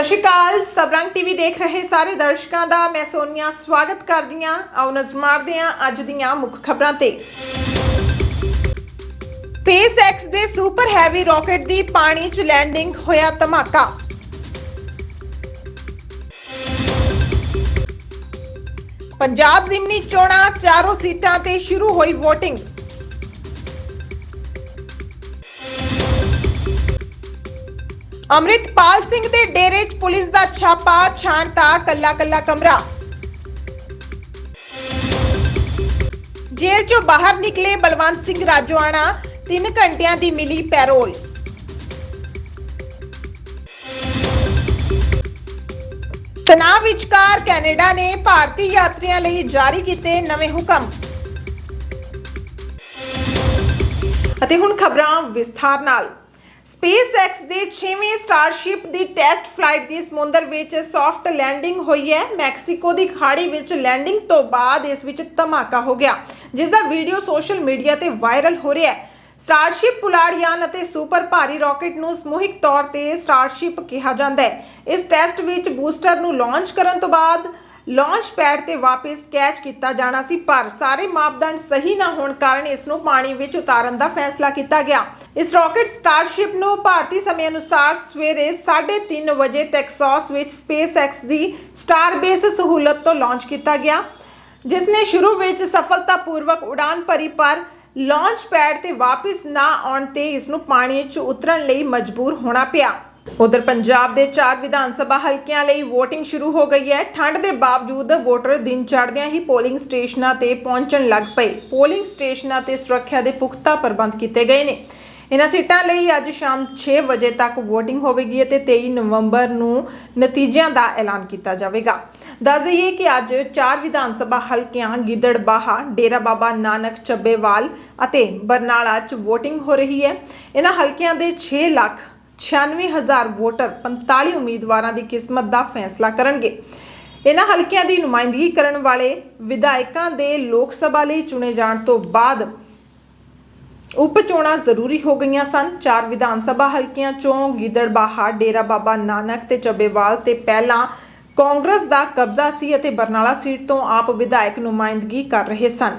ਸਤਿ ਸ਼੍ਰੀ ਅਕਾਲ। ਸਬਰੰਗ ਟੀਵੀ ਦੇਖ ਰਹੇ ਸਾਰੇ ਦਰਸ਼ਕਾਂ ਦਾ। ਮੈਂ ਸੋਨੀਆ, ਸਵਾਗਤ ਕਰਦੀ ਹਾਂ। ਆਓ ਨਜ਼ਰ ਮਾਰਦੇ ਹਾਂ ਅੱਜ ਦੀਆਂ ਮੁੱਖ ਖਬਰਾਂ ਤੇ। SpaceX ਦੇ ਸੁਪਰ ਹੈਵੀ ਰਾਕੇਟ ਦੀ ਪਾਣੀ 'ਚ ਲੈਂਡਿੰਗ ਹੋਇਆ ਧਮਾਕਾ। ਪੰਜਾਬ ਜ਼ਿਮਨੀ ਚੋਣਾਂ ਚਾਰੋਂ ਸੀਟਾਂ ਤੇ ਸ਼ੁਰੂ ਹੋਈ VOTING ਅੰਮ੍ਰਿਤਪਾਲ ਸਿੰਘ ਦੇ ਡੇਰੇ 'ਚ ਪੁਲਿਸ ਦਾ ਛਾਪਾ, ਛਾਣਤਾ, ਕੱਲਾ ਕੱਲਾ ਕਮਰਾ। ਜੇਲ੍ਹ 'ਚੋਂ ਬਾਹਰ ਨਿਕਲੇ ਬਲਵੰਤ ਸਿੰਘ ਰਾਜਵਾਨਾ 3 ਘੰਟਿਆਂ ਦੀ ਮਿਲੀ ਪੈਰੋਲ। ਤਣਾਅ ਵਿਚਕਾਰ ਕੈਨੇਡਾ ਨੇ ਭਾਰਤੀ ਯਾਤਰੀਆਂ ਲਈ ਜਾਰੀ ਕੀਤੇ ਨਵੇਂ ਹੁਕਮ। ਅਤੇ ਹੁਣ ਖਬਰਾਂ ਵਿਸਥਾਰ ਨਾਲ। ਸਪੇਸਐਕਸ ਦੇ 6ਵੇਂ ਸਟਾਰਸ਼ਿਪ ਦੀ ਟੈਸਟ ਫਲਾਈਟ ਦੀ ਸਮੁੰਦਰ ਵਿੱਚ ਸੌਫਟ ਲੈਂਡਿੰਗ ਹੋਈ ਹੈ। ਮੈਕਸੀਕੋ ਦੀ ਖਾੜੀ ਵਿੱਚ ਲੈਂਡਿੰਗ ਤੋਂ ਬਾਅਦ ਇਸ ਵਿੱਚ ਧਮਾਕਾ ਹੋ ਗਿਆ, ਜਿਸ ਦਾ ਵੀਡੀਓ ਸੋਸ਼ਲ ਮੀਡੀਆ ਤੇ ਵਾਇਰਲ ਹੋ ਰਿਹਾ ਹੈ। ਸਟਾਰਸ਼ਿਪ ਪੁਲਾੜਯਾਨ ਅਤੇ ਸੁਪਰ ਭਾਰੀ ਰਾਕੇਟ ਨੂੰ ਸਮੂਹਿਕ ਤੌਰ ਤੇ ਸਟਾਰਸ਼ਿਪ ਕਿਹਾ ਜਾਂਦਾ ਹੈ। ਇਸ ਟੈਸਟ ਵਿੱਚ ਬੂਸਟਰ ਨੂੰ ਲਾਂਚ ਕਰਨ ਤੋਂ ਬਾਅਦ ਲਾਂਚ ਪੈਡ ਤੇ ਵਾਪਸ ਕੈਚ ਕੀਤਾ ਜਾਣਾ ਸੀ, ਪਰ ਸਾਰੇ ਮਾਪਦੰਡ ਸਹੀ ਨਾ ਹੋਣ ਕਾਰਨ ਇਸ ਨੂੰ ਪਾਣੀ ਵਿੱਚ ਉਤਾਰਨ ਦਾ ਫੈਸਲਾ ਕੀਤਾ ਗਿਆ। ਇਸ ਰਾਕੇਟ ਸਟਾਰਸ਼ਿਪ ਨੂੰ ਭਾਰਤੀ ਸਮੇਂ ਅਨੁਸਾਰ ਸਵੇਰੇ 3:30 ਵਜੇ ਟੈਕਸਾਸ ਵਿੱਚ SpaceX ਦੀ ਸਟਾਰਬੇਸ ਸਹੂਲਤ ਤੋਂ ਲਾਂਚ ਕੀਤਾ ਗਿਆ, ਜਿਸ ਨੇ ਸ਼ੁਰੂ ਵਿੱਚ ਸਫਲਤਾਪੂਰਵਕ ਉਡਾਨ ਭਰੀ, ਪਰ ਲਾਂਚ ਪੈਡ ਤੇ ਵਾਪਸ ਨਾ ਆਉਣ ਤੇ ਇਸ ਨੂੰ ਪਾਣੀ 'ਚ ਉਤਰਨ ਲਈ ਮਜਬੂਰ ਹੋਣਾ ਪਿਆ। ਉਧਰ ਪੰਜਾਬ ਦੇ ਚਾਰ ਵਿਧਾਨ ਸਭਾ ਹਲਕਿਆਂ ਲਈ VOTING ਸ਼ੁਰੂ ਹੋ ਗਈ ਹੈ। ਠੰਡ ਦੇ ਬਾਵਜੂਦ ਵੋਟਰ ਦਿਨ ਚੜ੍ਹਦਿਆਂ ਹੀ ਪੋਲਿੰਗ ਸਟੇਸ਼ਨਾਂ ਤੇ ਪਹੁੰਚਣ ਲੱਗ ਪਏ। ਪੋਲਿੰਗ ਸਟੇਸ਼ਨਾਂ ਤੇ ਸੁਰੱਖਿਆ ਦੇ ਪੁਖਤਾ ਪ੍ਰਬੰਧ ਕੀਤੇ ਗਏ ਨੇ। ਇਹਨਾਂ ਸੀਟਾਂ ਲਈ ਅੱਜ ਸ਼ਾਮ 6 ਵਜੇ ਤੱਕ VOTING ਹੋਵੇਗੀ ਅਤੇ 23 ਨਵੰਬਰ ਨੂੰ ਨਤੀਜਿਆਂ ਦਾ ਐਲਾਨ ਕੀਤਾ ਜਾਵੇਗਾ। ਦੱਸ ਦਈਏ ਕਿ ਅੱਜ ਚਾਰ ਵਿਧਾਨ ਸਭਾ ਹਲਕਿਆਂ ਗਿੱਦੜਬਾਹਾ ਡੇਰਾ ਬਾਬਾ ਨਾਨਕ, ਚੱਬੇਵਾਲ ਅਤੇ ਬਰਨਾਲਾ 'ਚ VOTING ਹੋ ਰਹੀ ਹੈ। ਇਹਨਾਂ ਹਲਕਿਆਂ ਦੇ 6 ਲੱਖ 96000 ਵੋਟਰ 45 ਉਮੀਦਵਾਰਾਂ ਦੀ ਕਿਸਮਤ ਦਾ ਫੈਸਲਾ ਕਰਨਗੇ। ਇਹਨਾਂ ਹਲਕਿਆਂ ਦੀ ਨੁਮਾਇੰਦਗੀ ਕਰਨ ਵਾਲੇ ਵਿਧਾਇਕਾਂ ਦੇ ਲੋਕ ਸਭਾ ਲਈ ਚੁਣੇ ਜਾਣ ਤੋਂ ਬਾਅਦ ਉਪ ਚੋਣਾਂ ਜ਼ਰੂਰੀ ਹੋ ਗਈਆਂ ਸਨ। ਚਾਰ ਵਿਧਾਨ ਸਭਾ ਹਲਕਿਆਂ ਚੋਂ ਗਿੱਦੜਬਾਹਾ, ਡੇਰਾ ਬਾਬਾ ਨਾਨਕ ਤੇ ਚੱਬੇਵਾਲ ਤੇ ਪਹਿਲਾਂ ਕਾਂਗਰਸ ਦਾ ਕਬਜ਼ਾ ਸੀ ਅਤੇ ਬਰਨਾਲਾ ਸੀਟ ਤੋਂ ਆਪ ਵਿਧਾਇਕ ਨੁਮਾਇੰਦਗੀ ਕਰ ਰਹੇ ਸਨ।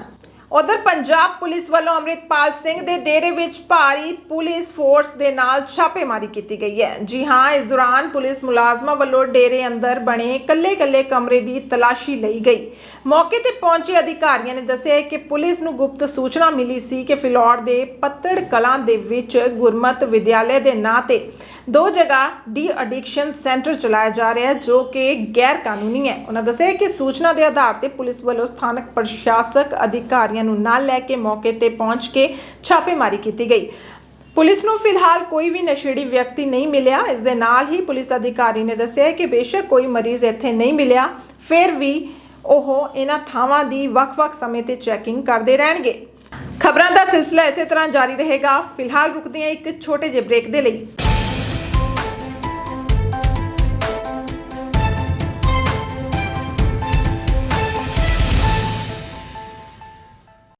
ਉਧਰ ਪੰਜਾਬ ਪੁਲਿਸ ਵੱਲੋਂ ਅੰਮ੍ਰਿਤਪਾਲ ਸਿੰਘ ਦੇ ਡੇਰੇ ਵਿੱਚ ਭਾਰੀ ਪੁਲਿਸ ਫੋਰਸ ਦੇ ਨਾਲ ਛਾਪੇਮਾਰੀ ਕੀਤੀ ਗਈ ਹੈ। ਜੀ ਹਾਂ, ਇਸ ਦੌਰਾਨ ਪੁਲਿਸ ਮੁਲਾਜ਼ਮਾਂ ਵੱਲੋਂ ਡੇਰੇ ਅੰਦਰ ਬਣੇ ਕੱਲੇ-ਕੱਲੇ ਕਮਰੇ ਦੀ ਤਲਾਸ਼ੀ ਲਈ ਗਈ। ਮੌਕੇ ਤੇ ਪਹੁੰਚੇ ਅਧਿਕਾਰੀਆਂ ਨੇ ਦੱਸਿਆ ਕਿ ਪੁਲਿਸ ਨੂੰ ਗੁਪਤ ਸੂਚਨਾ ਮਿਲੀ ਸੀ ਕਿ ਫਿਲੌਰ ਦੇ ਪੱਤੜ ਕਲਾਂ ਦੇ ਵਿੱਚ ਗੁਰਮਤ ਵਿਦਿਆਲੇ ਦੇ ਨਾਂ ਤੇ ਦੋ ਜਗ੍ਹਾ ਡੀ ਐਡਿਕਸ਼ਨ ਸੈਂਟਰ ਚਲਾਇਆ ਜਾ ਰਿਹਾ ਹੈ, ਜੋ ਕਿ ਗੈਰ ਕਾਨੂੰਨੀ ਹੈ। ਉਹਨਾਂ ਦੱਸਿਆ ਕਿ ਸੂਚਨਾ ਦੇ ਆਧਾਰ ਤੇ ਪੁਲਿਸ ਵੱਲੋਂ ਸਥਾਨਕ ਪ੍ਰਸ਼ਾਸਕ ਅਧਿਕਾਰੀਆਂ ਨੂੰ ਨਾਲ ਲੈ ਕੇ ਮੌਕੇ ਤੇ ਪਹੁੰਚ ਕੇ ਛਾਪੇਮਾਰੀ ਕੀਤੀ ਗਈ। ਪੁਲਿਸ ਨੂੰ ਫਿਲਹਾਲ ਕੋਈ ਵੀ ਨਸ਼ੇੜੀ ਵਿਅਕਤੀ ਨਹੀਂ ਮਿਲਿਆ। ਇਸ ਦੇ ਨਾਲ ਹੀ ਪੁਲਿਸ ਅਧਿਕਾਰੀ ਨੇ ਦੱਸਿਆ ਕਿ ਬੇਸ਼ੱਕ ਕੋਈ ਮਰੀਜ਼ ਇੱਥੇ ਨਹੀਂ ਮਿਲਿਆ। ਫਿਰ ਵੀ ਉਹ ਇਹਨਾਂ ਥਾਵਾਂ ਦੀ ਵੱਖ-ਵੱਖ ਸਮੇਂ ਤੇ ਚੈਕਿੰਗ ਕਰਦੇ ਰਹਿਣਗੇ। ਖਬਰਾਂ ਦਾ ਸਿਲਸਿਲਾ ਇਸੇ ਤਰ੍ਹਾਂ ਜਾਰੀ ਰਹੇਗਾ। ਫਿਲਹਾਲ ਰੁਕਦੇ ਹਾਂ ਇੱਕ ਛੋਟੇ ਜਿਹੇ ਬ੍ਰੇਕ ਦੇ ਲਈ।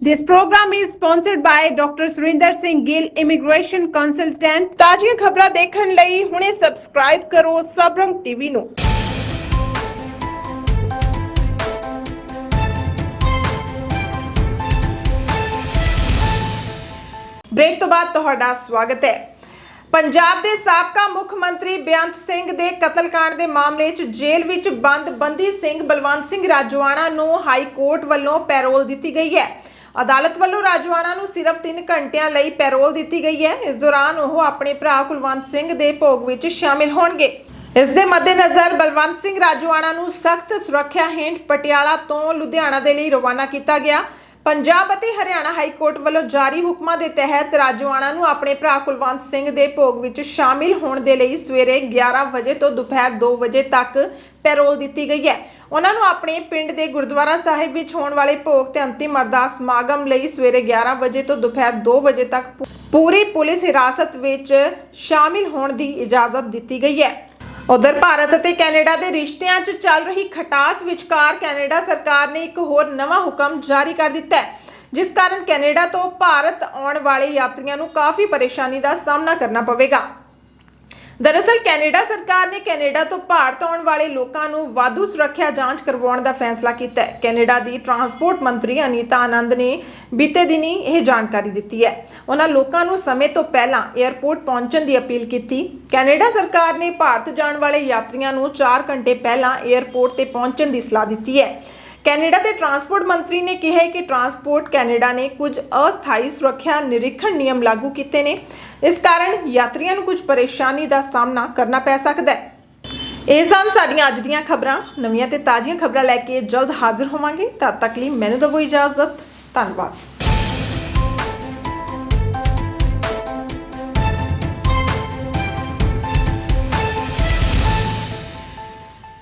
This program is sponsored by Dr. Surinder Singh Gill, Immigration Consultant. ਤਾਜ਼ੀਆਂ ਖਬਰਾਂ ਦੇਖਣ ਲਈ ਹੁਣੇ ਸਬਸਕ੍ਰਾਈਬ ਕਰੋ ਸਬਰੰਗ ਟੀਵੀ ਨੂੰ। ਬ੍ਰੇਕ ਤੋਂ ਬਾਅਦ ਤੁਹਾਡਾ ਸਵਾਗਤ ਹੈ ਪੰਜਾਬ ਦੇ ਸਾਬਕਾ ਮੁੱਖ ਮੰਤਰੀ ਬੇਅੰਤ ਸਿੰਘ ਦੇ ਕਤਲकांड ਦੇ ਮਾਮਲੇ 'ਚ ਜੇਲ੍ਹ ਵਿੱਚ ਬੰਦ ਬੰਦੀ ਸਿੰਘ ਬਲਵੰਤ ਸਿੰਘ ਰਾਜਵਾਨਾ ਨੂੰ ਹਾਈ ਕੋਰਟ ਵੱਲੋਂ ਪੈਰੋਲ ਦਿੱਤੀ ਗਈ ਹੈ ਅਦਾਲਤ ਵੱਲੋਂ ਰਾਜਵਾਨਾ ਨੂੰ ਸਿਰਫ 3 ਘੰਟਿਆਂ ਲਈ ਪੈਰੋਲ ਦਿੱਤੀ ਗਈ ਹੈ। ਇਸ ਦੌਰਾਨ ਉਹ ਆਪਣੇ ਭਰਾ ਕੁਲਵੰਤ ਸਿੰਘ ਦੇ ਭੋਗ ਵਿੱਚ ਸ਼ਾਮਿਲ ਹੋਣਗੇ। ਇਸ ਦੇ ਮੱਦੇਨਜ਼ਰ ਬਲਵੰਤ ਸਿੰਘ ਰਾਜਵਾਨਾ ਨੂੰ ਸਖਤ ਸੁਰੱਖਿਆ ਹੇਠ ਪਟਿਆਲਾ ਤੋਂ ਲੁਧਿਆਣਾ ਦੇ ਲਈ ਰਵਾਨਾ ਕੀਤਾ ਗਿਆ। ਪੰਜਾਬ ਅਤੇ ਹਰਿਆਣਾ ਹਾਈ ਕੋਰਟ ਵੱਲੋਂ ਜਾਰੀ ਹੁਕਮਾਂ ਦੇ ਤਹਿਤ ਰਾਜਵਾਣਾ ਨੂੰ ਆਪਣੇ ਭਰਾ ਕੁਲਵੰਤ ਸਿੰਘ ਦੇ ਭੋਗ ਵਿੱਚ ਸ਼ਾਮਿਲ ਹੋਣ ਦੇ ਲਈ ਸਵੇਰੇ 11 ਵਜੇ ਤੋਂ ਦੁਪਹਿਰ 2 ਵਜੇ ਤੱਕ ਪੈਰੋਲ ਦਿੱਤੀ ਗਈ ਹੈ। ਉਹਨਾਂ ਨੂੰ ਆਪਣੇ ਪਿੰਡ ਦੇ ਗੁਰਦੁਆਰਾ ਸਾਹਿਬ ਵਿੱਚ ਹੋਣ ਵਾਲੇ ਭੋਗ ਤੇ ਅੰਤਿਮ ਅਰਦਾਸ ਸਮਾਗਮ ਲਈ ਸਵੇਰੇ 11 ਵਜੇ ਤੋਂ ਦੁਪਹਿਰ 2 ਵਜੇ ਤੱਕ ਪੂਰੀ ਪੁਲਿਸ ਹਿਰਾਸਤ ਵਿੱਚ ਸ਼ਾਮਿਲ ਹੋਣ ਦੀ ਇਜਾਜ਼ਤ ਦਿੱਤੀ ਗਈ ਹੈ। ਉਧਰ ਭਾਰਤ ਅਤੇ ਕੈਨੇਡਾ ਦੇ ਰਿਸ਼ਤਿਆਂ 'ਚ ਚੱਲ ਰਹੀ ਖਟਾਸ ਵਿਚਕਾਰ ਕੈਨੇਡਾ ਸਰਕਾਰ ਨੇ ਇੱਕ ਹੋਰ ਨਵਾਂ ਹੁਕਮ ਜਾਰੀ ਕਰ ਦਿੱਤਾ ਹੈ, ਜਿਸ ਕਾਰਨ ਕੈਨੇਡਾ ਤੋਂ ਭਾਰਤ ਆਉਣ ਵਾਲੇ ਯਾਤਰੀਆਂ ਨੂੰ ਕਾਫੀ ਪਰੇਸ਼ਾਨੀ ਦਾ ਸਾਹਮਣਾ ਕਰਨਾ ਪਵੇਗਾ। ਦਰਅਸਲ ਕੈਨੇਡਾ ਸਰਕਾਰ ਨੇ ਕੈਨੇਡਾ ਤੋਂ ਭਾਰਤ ਆਉਣ ਵਾਲੇ ਲੋਕਾਂ ਨੂੰ ਵਾਧੂ ਸੁਰੱਖਿਆ ਜਾਂਚ ਕਰਵਾਉਣ ਦਾ ਫੈਸਲਾ ਕੀਤਾ ਹੈ। ਕੈਨੇਡਾ ਦੀ ਟਰਾਂਸਪੋਰਟ ਮੰਤਰੀ ਅਨੀਤਾ ਆਨੰਦ ਨੇ ਬੀਤੇ ਦਿਨੀ ਇਹ ਜਾਣਕਾਰੀ ਦਿੱਤੀ ਹੈ। ਉਹਨਾਂ ਲੋਕਾਂ ਨੂੰ ਸਮੇਂ ਤੋਂ ਪਹਿਲਾਂ 에ਅਰਪੋਰਟ ਪਹੁੰਚਣ ਦੀ ਅਪੀਲ ਕੀਤੀ। ਕੈਨੇਡਾ ਸਰਕਾਰ ਨੇ ਭਾਰਤ ਜਾਣ ਵਾਲੇ ਯਾਤਰੀਆਂ ਨੂੰ 4 ਘੰਟੇ ਪਹਿਲਾਂ 에ਅਰਪੋਰਟ ਤੇ ਪਹੁੰਚਣ ਦੀ ਸਲਾਹ ਦਿੱਤੀ ਹੈ। ਕੈਨੇਡਾ ਦੇ ਟਰਾਂਸਪੋਰਟ ਮੰਤਰੀ ਨੇ ਕਿਹਾ ਹੈ ਕਿ ਟਰਾਂਸਪੋਰਟ ਕੈਨੇਡਾ ਨੇ ਕੁਝ ਅਸਥਾਈ ਸੁਰੱਖਿਆ ਨਿਰੀਖਣ ਨਿਯਮ ਲਾਗੂ ਕੀਤੇ ਨੇ। ਇਸ ਕਾਰਨ ਯਾਤਰੀਆਂ ਨੂੰ ਕੁਝ ਪਰੇਸ਼ਾਨੀ ਦਾ ਸਾਹਮਣਾ ਕਰਨਾ ਪੈ ਸਕਦਾ ਹੈ। ਇਹ ਸਨ ਸਾਡੀਆਂ ਅੱਜ ਦੀਆਂ ਖਬਰਾਂ। ਨਵੀਆਂ ਤੇ ਤਾਜ਼ੀਆਂ ਖਬਰਾਂ ਲੈ ਕੇ ਜਲਦ ਹਾਜ਼ਰ ਹੋਵਾਂਗੇ। ਤਦ ਤੱਕ ਲਈ ਮੈਨੂੰ ਦਿਓ ਇਜਾਜ਼ਤ। ਧੰਨਵਾਦ।